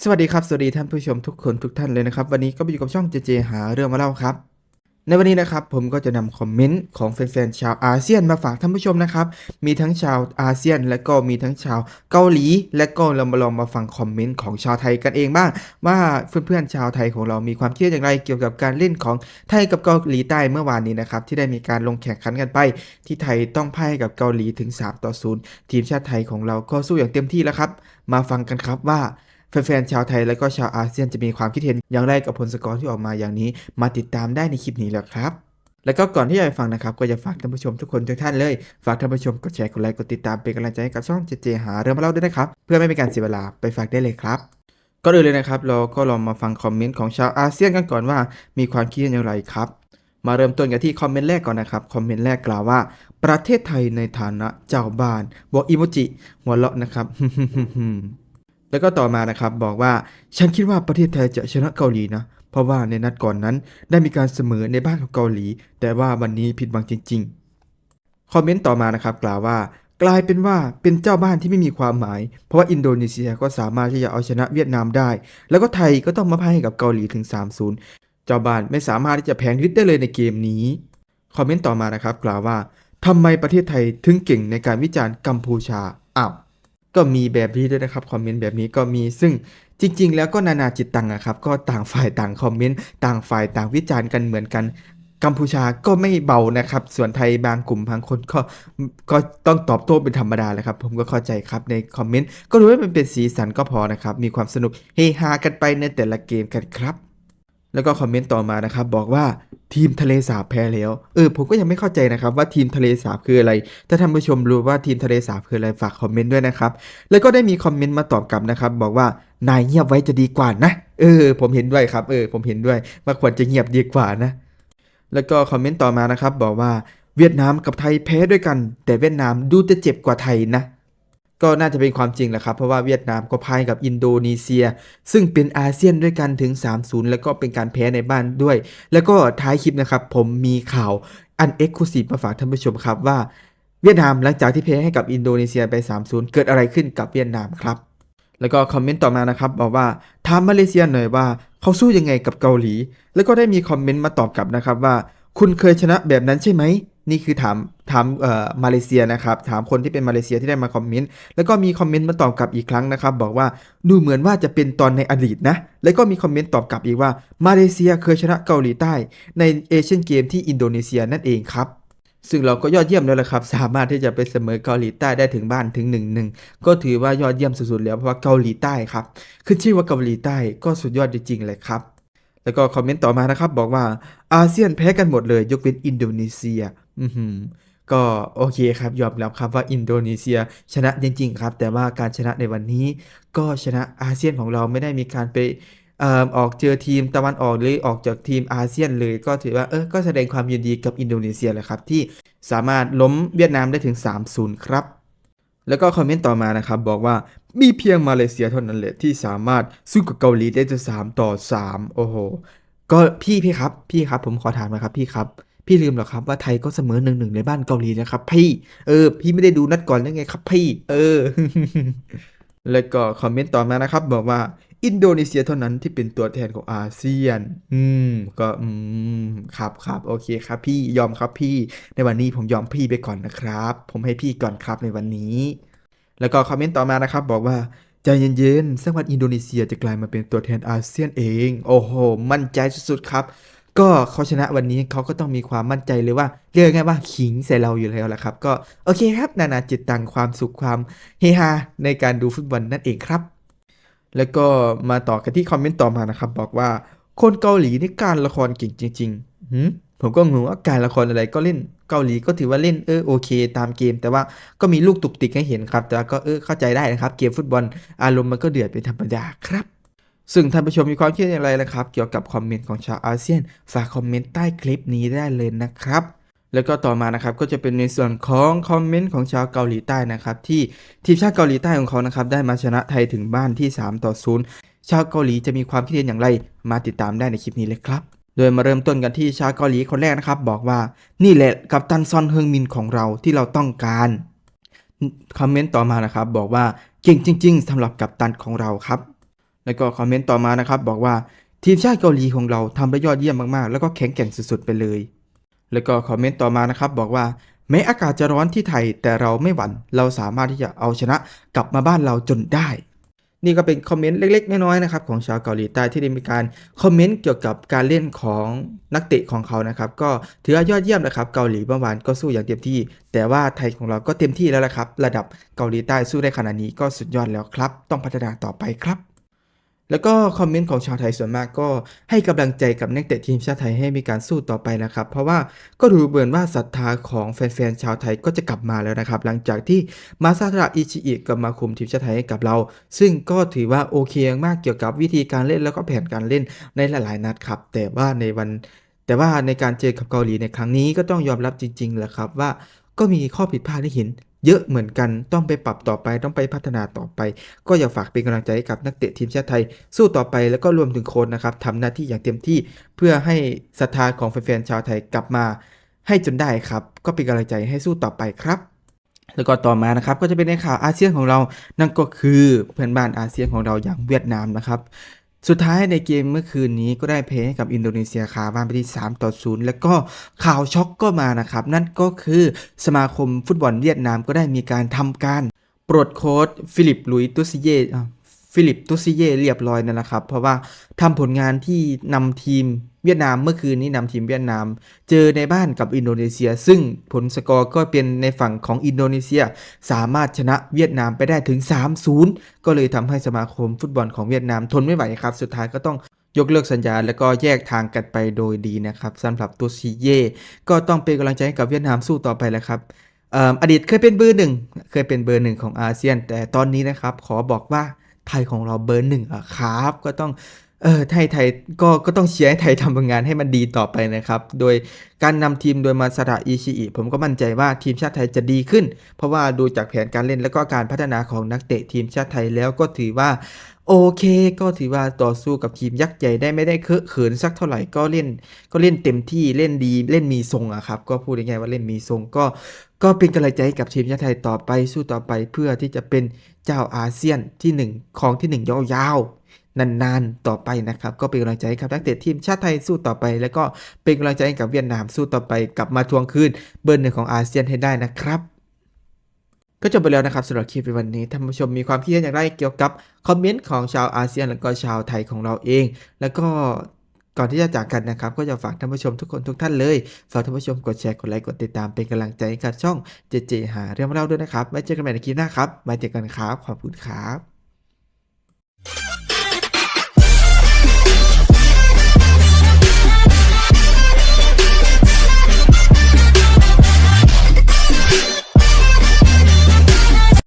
สวัสดีครับ สวัสดีท่านผู้ชมทุกคนทุกท่านเลยนะครับ วันนี้ก็อยู่กับช่องเจเจหาเรื่องมาเล่าครับ ในวันนี้นะครับผมก็จะนำคอมเมนต์ของแฟนๆชาวอาเซียนมาฝากท่านผู้ชมนะครับ มีทั้งชาวอาเซียน และก็มีทั้งชาวเกาหลี และก็เรามาลองมาฟังคอมเมนต์ของชาวไทยกันเองบ้าง ว่าเพื่อนๆชาวไทยของเรามีความคิดอย่างไรเกี่ยวกับการเล่นของไทยกับเกาหลีใต้เมื่อวานนี้นะครับที่ได้มีการลงแข่งขันกันไป ที่ไทยต้องพ่ายกับเกาหลีถึง3ต่อ0ทีมชาติไทยของเราก็สู้อย่างเต็มที่แล้วครับ มาฟังกันครับว่า แฟนๆชาวไทยและก็ชาวอาเซียนจะมีความคิดเห็นอย่างไรกับผลสกอร์ที่ออกมาอย่างนี้ มาติดตามได้ในคลิปนี้แล้วครับแล้วก็ก่อนที่จะไปฟังนะครับ ก็จะฝากท่านผู้ชมทุกคนทุกท่านเลย ฝากท่านผู้ชมกดแชร์กดไลค์กดติดตามเป็นกำลังใจให้กับช่องเจเจหาเรื่องมาเล่าด้วยนะครับ เพื่อไม่เป็นการเสียเวลาไปฝากได้เลยครับก็เลยเลยนะครับ เราก็ลองมาฟังคอมเมนต์ของชาวอาเซียนกันก่อนว่า มีความคิดเห็นอย่างไรครับ มาเริ่มต้นกันที่คอมเมนต์แรกก่อนนะครับคอมเมนต์แรกกล่าวว่า ประเทศไทยในฐานะเจ้าบ้านบอกอิโมจิหัวเราะนะครับ แล้วก็ต่อมานะครับบอกว่าฉันคิดว่าประเทศไทยจะชนะเกาหลีนะ เพราะว่าในนัดก่อนนั้นได้มีการเสมอในบ้านของเกาหลี แต่ว่าวันนี้ผิดหวังจริง ๆ คอมเมนต์ต่อมานะครับกล่าวว่ากลายเป็นว่าเป็นเจ้าบ้านที่ไม่มีความหมาย เพราะว่าอินโดนีเซียก็สามารถที่จะเอาชนะเวียดนามได้ แล้วก็ไทยก็ต้องมาพ่ายให้กับเกาหลีถึง 3-0 เจ้าบ้านไม่สามารถที่จะแพงฤทธิ์ได้เลยในเกมนี้ คอมเมนต์ต่อมานะครับกล่าวว่าทำไมประเทศไทยถึงเก่งในการวิจารณ์กัมพูชาอ้าว ก็มีแบบนี้ด้วยนะครับคอมเมนต์แบบนี้ก็มีซึ่งจริง ๆ แล้วก็นานาจิตตังอะครับ ก็ต่างฝ่ายต่างคอมเมนต์ต่างฝ่ายต่างวิจารณ์กันเหมือนกันกัมพูชาก็ไม่เบานะครับ ส่วนไทยบางกลุ่มบางคนก็ก็ต้องตอบโต้เป็นธรรมดาแหละครับ ผมก็เข้าใจครับในคอมเมนต์ก็ดูว่ามันเป็นสีสันก็พอนะครับ มีความสนุกเฮฮากันไปในแต่ละเกมกันครับ แล้วก็คอมเมนต์ต่อมานะครับบอกว่าทีมทะเลสาบแพ้แล้ว เออผมก็ยังไม่เข้าใจนะครับว่าทีมทะเลสาบคืออะไร ถ้าท่านผู้ชมรู้ว่าทีมทะเลสาบคืออะไรฝากคอมเมนต์ด้วยนะครับ แล้วก็ได้มีคอมเมนต์มาตอบกลับนะครับบอกว่านายเงียบไว้จะดีกว่านะ เออ ผมเห็นด้วยครับ เออ ผมเห็นด้วยว่าควรจะเงียบดีกว่านะ แล้วก็คอมเมนต์ต่อมานะครับบอกว่าเวียดนามกับไทยแพ้ด้วยกัน แต่เวียดนามดูจะเจ็บกว่าไทยนะ ก็น่าจะเป็นความจริงแหละครับ เพราะว่าเวียดนามก็พ่ายกับอินโดนีเซีย ซึ่งเป็นอาเซียนด้วยกันถึง 3-0 แล้วก็เป็นการแพ้ในบ้านด้วย แล้วก็ท้ายคลิปนะครับ ผมมีข่าวอันเอ็กซ์คลูซีฟมาฝากท่านผู้ชมครับว่าเวียดนามหลังจากที่แพ้ให้กับอินโดนีเซียไป 3-0 เกิดอะไรขึ้นกับเวียดนามครับ แล้วก็คอมเมนต์ต่อมานะครับบอกว่าถามมาเลเซียหน่อยว่าเขาสู้ยังไงกับเกาหลี แล้วก็ได้มีคอมเมนต์มาตอบกลับนะครับว่า คุณเคยชนะแบบนั้นใช่ไหม นี่คือถามถามเอ่อมาเลเซียนะครับ ถามคนที่เป็นมาเลเซียที่ได้มาคอมเมนต์แล้วก็มีคอมเมนต์มาตอบกลับอีกครั้งนะครับ บอกว่าดูเหมือนว่าจะเป็นตอนในอดีตนะ แล้วก็มีคอมเมนต์ตอบกลับอีกว่ามาเลเซียเคยชนะเกาหลีใต้ ในเอเชียนเกมที่อินโดนีเซียนั่นเองครับซึ่งเราก็ยอดเยี่ยมแล้วละครับ สามารถที่จะไปเสมอเกาหลีใต้ได้ถึงบ้านถึง1นหนึ่งก็ถือว่ายอดเยี่ยมสุดๆแล้วเพราะว่าเกาหลีใต้ครับขึ้นชื่อว่าเกาหลีใต้ก็สุดยอดจริงๆเลยครับ แล้วก็คอมเมนต์ต่อมานะครับบอกว่าอาเซียนแพ้กันหมดเลยยกเว้นอินโดนีเซีย อือหือก็โอเคครับยอมรับครับว่าอินโดนีเซียชนะจริง ๆ ครับ แต่ว่าการชนะในวันนี้ ก็ชนะอาเซียนของเราไม่ได้มีการไปเอ่อออกเจอทีมตะวันออกหรือออกจากทีมอาเซียนเลยก็ถือว่าเออก็แสดงความยินดีกับอินโดนีเซียแหละครับ ที่สามารถล้มเวียดนามได้ถึง 3-0 ครับ แล้วก็คอมเมนต์ต่อมานะครับ บอกว่ามีเพียงมาเลเซียเท่านั้นแหละที่สามารถสู้กับเกาหลีได้ถึง3ต่อ 3 โอ้โห ก็พี่พี่ครับพี่ครับผมขอถามนะครับพี่ครับ พี่ลืมเหรอครับว่าไทยก็เสมอหนึ่งหนึ่งในบ้านเกาหลีนะครับ พี่ เออ พี่ไม่ได้ดูนัดก่อนได้ไงครับ พี่ เออ แล้วก็คอมเมนต์ต่อมานะครับ บอกว่า อินโดนีเซียเท่านั้นที่เป็นตัวแทนของอาเซียน อืม ก็อืมครับครับโอเคครับ พี่ยอมครับพี่ ในวันนี้ผมยอมพี่ไปก่อนนะครับ ผมให้พี่ก่อนครับในวันนี้ แล้วก็คอมเมนต์ต่อมานะครับ บอกว่าใจเย็นๆสักวันอินโดนีเซียจะกลายมาเป็นตัวแทนอาเซียนเอง โอ้โห มั่นใจสุดๆครับ ก็เขาชนะวันนี้เขาก็ต้องมีความมั่นใจเลยว่า เรียกง่ายว่าขิงใส่เราอยู่แล้วแหละครับ ก็โอเคครับ นานาจิตตังความสุขความเฮฮาในการดูฟุตบอลนั่นเองครับ แล้วก็มาต่อกันที่คอมเมนต์ต่อมานะครับ บอกว่าคนเกาหลีนี่การละครเก่งจริงๆผมก็งงว่าการละครอะไรก็เล่นเกาหลีก็ถือว่าเล่นเออโอเค ตามเกม แต่ว่าก็มีลูกตุกติกให้เห็นครับ แต่ว่าก็เออเข้าใจได้นะครับ เกมฟุตบอลอารมณ์มันก็เดือดเป็นธรรมดาครับ ซึ่งท่านผู้ชมมีความคิดอย่างไรนะครับ เกี่ยวกับคอมเมนต์ของชาวอาเซียน ฝากคอมเมนต์ใต้คลิปนี้ได้เลยนะครับ แล้วก็ต่อมานะครับก็จะเป็นในส่วนของคอมเมนต์ของชาวเกาหลีใต้นะครับที่ทีมชาติเกาหลีใต้ของเขานะครับได้มาชนะไทยถึงบ้านที่ 3 ต่อ 0 ชาวเกาหลีจะมีความคิดเห็นอย่างไร มาติดตามได้ในคลิปนี้เลยครับ โดยมาเริ่มต้นกันที่ชาวเกาหลีคนแรกนะครับบอกว่านี่แหละกับตันซอนเฮิงมินของเราที่เราต้องการคอมเมนต์ต่อมานะครับบอกว่าเก่งจริง ๆสำหรับกัปตันของเราครับ แล้วก็คอมเมนต์ต่อมานะครับบอกว่าทีมชาติเกาหลีของเราทำได้ยอดเยี่ยมมากๆ แล้วก็แข็งแกร่งสุดๆไปเลย แล้วก็คอมเมนต์ต่อมานะครับบอกว่าแม้อากาศจะร้อนที่ไทยแต่เราไม่หวั่นเราสามารถที่จะเอาชนะกลับมาบ้านเราจนได้ นี่ก็เป็นคอมเมนต์เล็ก ๆ น้อยๆนะครับของชาวเกาหลีใต้ที่ได้มีการคอมเมนต์เกี่ยวกับการเล่นของนักเตะของเขานะครับก็ถือว่ายอดเยี่ยมนะครับเกาหลีเมื่อวานก็สู้อย่างเต็มที่ แต่ว่าไทยของเราก็เต็มที่แล้วละครับ ระดับเกาหลีใต้สู้ได้ขนาดนี้ก็สุดยอดแล้วครับ ต้องพัฒนาต่อไปครับ แล้วก็คอมเมนต์ของชาวไทยส่วนมากก็ให้กำลังใจกับนักเตะทีมชาติไทยให้มีการสู้ต่อไปนะครับ เพราะว่าก็ดูเหมือนว่าศรัทธาของแฟนๆชาวไทยก็จะกลับมาแล้วนะครับ หลังจากที่มาซาตระอิชิอิกลับมาคุมทีมชาติไทยให้กับเรา ซึ่งก็ถือว่าโอเคมากเกี่ยวกับวิธีการเล่นแล้วก็แผนการเล่นในหลายๆนัดครับ แต่ว่าในวัน แต่ว่าในการเจอกับเกาหลีในครั้งนี้ก็ต้องยอมรับจริงๆแหละครับว่าก็มีข้อผิดพลาดให้เห็น เยอะเหมือนกันต้องไปปรับต่อไปต้องไปพัฒนาต่อไป ก็อยากฝากเป็นกำลังใจให้กับนักเตะทีมชาติไทย สู้ต่อไปแล้วก็รวมถึงโค้ชนะครับทำหน้าที่อย่างเต็มที่เพื่อให้ศรัทธาของแฟนๆชาวไทยกลับมา ให้จนได้ครับก็เป็นกำลังใจให้สู้ต่อไปครับแล้วก็ต่อมานะครับก็จะเป็นในข่าวอาเซียนของเรา นั่นก็คือเพื่อนบ้านอาเซียนของเราอย่างเวียดนามนะครับ สุดท้ายในเกมเมื่อคืนนี้ก็ได้แพ้ให้กับอินโดนีเซียคาบ้านไปที่ 3 ต่อ 0 แล้วก็ข่าวช็อกก็มานะครับ นั่นก็คือสมาคมฟุตบอลเวียดนามก็ได้มีการทำการปลดโค้ชฟิลิปลุยตุสเยฟิลิปตุสเยเรียบร้อยนั่นแหละครับ เพราะว่าทำผลงานที่นำทีม เวียดนามเมื่อคืนนี้นำทีมเวียดนาม เจอในบ้านกับอินโดนีเซีย ซึ่งผลสกอร์ก็เป็นในฝั่งของอินโดนีเซีย สามารถชนะเวียดนามไปได้ถึง 3-0 ก็เลยทำให้สมาคมฟุตบอลของเวียดนามทนไม่ไหวครับ สุดท้ายก็ต้องยกเลิกสัญญาแล้วก็แยกทางกันไปโดยดีนะครับสำหรับตัวซีเย่ก็ต้องเป็นกำลังใจให้กับเวียดนามสู้ต่อไปแล้วครับออดีตเคยเป็นเบอร์หนึ่งเคยเป็นเบอร์หนึ่งของอาเซียน แต่ตอนนี้นะครับขอบอกว่าไทยของเราเบอร์หนึ่งครับก็ต้อง เออไทยไทยก็ก็ต้องเชียร์ให้ไทยทำผลงานให้มันดีต่อไปนะครับ โดยการนำทีมโดยมาซาดะอิชิอิผมก็มั่นใจว่าทีมชาติไทยจะดีขึ้น เพราะว่าดูจากแผนการเล่นแล้วก็การพัฒนาของนักเตะทีมชาติไทยแล้วก็ถือว่าโอเค ก็ถือว่าต่อสู้กับทีมยักษ์ใหญ่ได้ไม่ได้เคอะเขินสักเท่าไหร่ก็เล่น ก็เล่นเต็มที่เล่นดีเล่นมีทรงอะครับ ก็พูดง่ายๆว่าเล่นมีทรงก็ ก็เป็นกำลังใจให้กับทีมชาติไทยต่อไปสู้ต่อไปเพื่อที่จะเป็นเจ้าอาเซียนที่หนึ่งของที่หนึ่งยาวๆ นานๆต่อไปนะครับ ก็เป็นกำลังใจให้กับนักเตะทีมชาติไทยสู้ต่อไป แล้วก็เป็นกำลังใจให้กับเวียดนามสู้ต่อไปกลับมาทวงคืนเบอร์หนึ่งของอาเซียนให้ได้นะครับก็จบไปแล้วนะครับสำหรับคลิปในวันนี้ท่านผู้ชมมีความคิดเห็นอย่างไรเกี่ยวกับคอมเมนต์ของชาวอาเซียน แล้วก็ชาวไทยของเราเอง แล้วก็ก่อนที่จะจากกันนะครับ ก็จะฝากท่านผู้ชมทุกคนทุกท่านเลยฝากท่านผู้ชมกดแชร์กดไลค์กดติดตามเป็นกำลังใจให้กับช่องเจเจหาเรื่องเล่าด้วยนะครับไว้เจอกันใหม่ในคลิปหน้าครับไว้เจอกันครับขอบคุณครับ